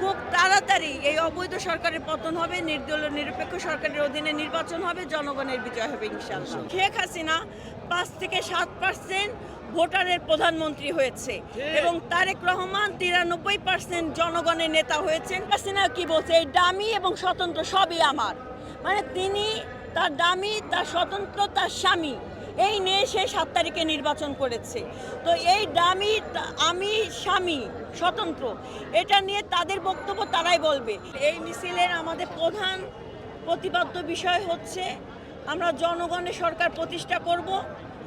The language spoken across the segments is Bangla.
খুব তাড়াতাড়ি এই অবৈধ সরকারের পতন হবে নির্দলীয় নিরপেক্ষ সরকারের অধীনে নির্বাচন হবে জনগণের বিজয় হবে ইনশাআল্লাহ। শেখ হাসিনা পাঁচ থেকে সাত পার্সেন্ট ভোটারের প্রধানমন্ত্রী হয়েছে এবং তারেক রহমান তিরানব্বই পার্সেন্ট জনগণের নেতা হয়েছেন। হাসিনা কি বলছে? এই দামি এবং স্বতন্ত্র সবই আমার। মানে তিনি তার দামি তার স্বতন্ত্র তার স্বামী। এই নিয়ে সে সাত তারিখে নির্বাচন করেছে। তো এই দামি আমি স্বামী, স্বতন্ত্র। এটা নিয়ে তাদের বক্তব্য তারাই বলবে। এই মিছিলের আমাদের প্রধান প্রতিপাদ্য বিষয় হচ্ছে, আমরা জনগণের সরকার প্রতিষ্ঠা করব,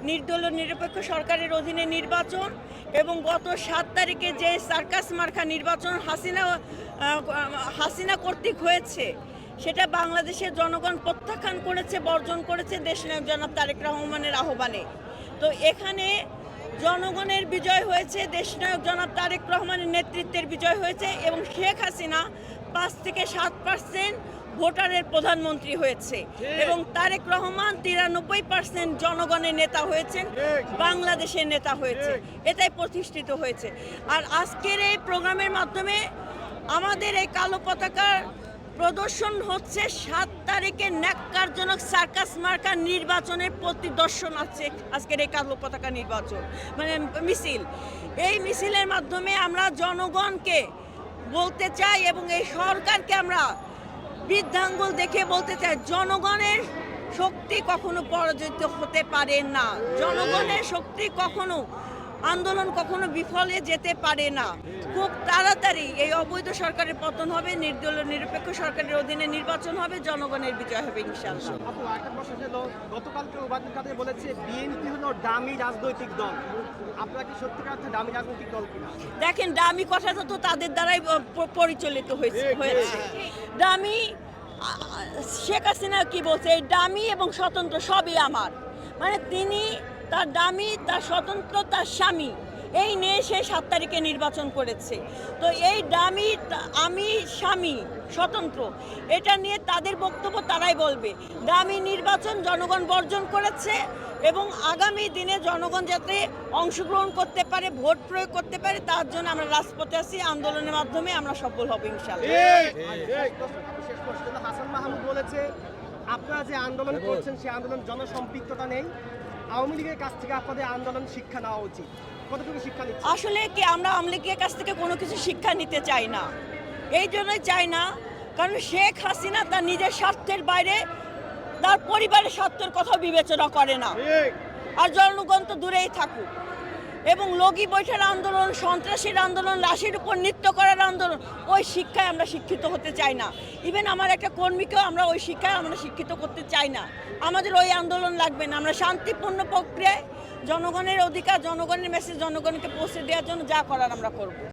নির্দলীয় নিরপেক্ষ সরকারের অধীনে নির্বাচন এবং গত সাত তারিখে যে সার্কাস মার্কা নির্বাচন হাসিনা হাসিনা কর্তৃক হয়েছে সেটা বাংলাদেশের জনগণ প্রত্যাখ্যান করেছে বর্জন করেছে দেশনায়ক জনাব তারেক রহমানের আহ্বানে। তো এখানে জনগণের বিজয় হয়েছে দেশ দেশনায়ক জনাব তারেক রহমানের নেতৃত্বের বিজয় হয়েছে এবং শেখ হাসিনা পাঁচ থেকে সাত পার্সেন্ট ভোটারের প্রধানমন্ত্রী হয়েছে এবং তারেক রহমান তিরানব্বই পার্সেন্ট জনগণের নেতা হয়েছেন বাংলাদেশের নেতা হয়েছে। এটাই প্রতিষ্ঠিত হয়েছে। আর আজকের এই প্রোগ্রামের মাধ্যমে আমাদের এই কালো পতাকার প্রদর্শন হচ্ছে সাত তারিখে ন্যাক্কারজনক সার্কাস মার্কা নির্বাচনের প্রতিদর্শন আছে আজকের এই কালো পতাকা নির্বাচন। মানে মিছিল। এই মিছিলের মাধ্যমে আমরা জনগণকে বলতে চাই এবং এই সরকারকে আমরা বৃদ্ধাঙ্গুল দেখে বলতে চাই, জনগণের শক্তি কখনো পরাজিত হতে পারে না। জনগণের শক্তি কখনো আন্দোলন কখনো বিফলে যেতে পারে না। খুব তাড়াতাড়ি এই অবৈধ সরকারের পতন হবে নির্দলীয় নিরপেক্ষ সরকারের অধীনে নির্বাচন হবে জনগণের বিজয় হবে ইনশাআল্লাহ। গতকালকে ওবায়দুল কাদের বলেছে বিএনপি হলো দামি রাজনৈতিক দল। আপনারা কি সত্যিকার অর্থে দামি রাজনৈতিক দল কিনা? দেখেন দামি কথাটা তো তাদের দ্বারাই পরিচালিত হয়েছে হয়েছে। দামি শেখ হাসিনা কি বলছে? এই দামি এবং স্বতন্ত্র সবই আমার। মানে তিনি তার দামি তার স্বতন্ত্র তার স্বামী। এই নিয়ে সে সাত তারিখে নির্বাচন করেছে। তো এই দামি তা- আমি স্বামী স্বতন্ত্র এটা নিয়ে তাদের বক্তব্য তারাই বলবে। দামি নির্বাচন জনগণ বর্জন করেছে এবং আগামী দিনে জনগণ যাতে অংশগ্রহণ করতে পারে ভোট প্রয়োগ করতে পারে তার জন্য আমরা রাজপথে আছি আন্দোলনের মাধ্যমে আমরা সফল হব ইনশাল্লাহ হাসান মাহমুদ বলেছে আপনারা যে আন্দোলন করছেন সেই আন্দোলন জনসম্পৃক্ততা নেই। আওয়ামী লীগের কাছ থেকে আপনাদের আন্দোলন শিক্ষা নেওয়া উচিত? কতটুকু শিক্ষা নিচ্ছে আসলে কি আমরা আমলিকের কাছ থেকে কোনো কিছু শিক্ষা নিতে চাই না। এই জন্যই চাই না কারণ শেখ হাসিনা তার নিজের স্বার্থের বাইরে তার পরিবারের স্বার্থের কথা বিবেচনা করে না। আর জনগণ তো দূরেই থাকুক। এবং লগি বৈঠার আন্দোলন, সন্ত্রাসীর আন্দোলন, লাশের উপর নৃত্য করার আন্দোলন, ওই শিক্ষায় আমরা শিক্ষিত হতে চাই না। ইভেন আমার একটা কর্মীকেও আমরা ওই শিক্ষায় আমরা শিক্ষিত করতে চাই না। আমাদের ওই আন্দোলন লাগবে না। আমরা শান্তিপূর্ণ প্রক্রিয়ায় জনগণের অধিকার, জনগণের মেসেজ জনগণকে পৌঁছে দেওয়ার জন্য যা করার আমরা করব।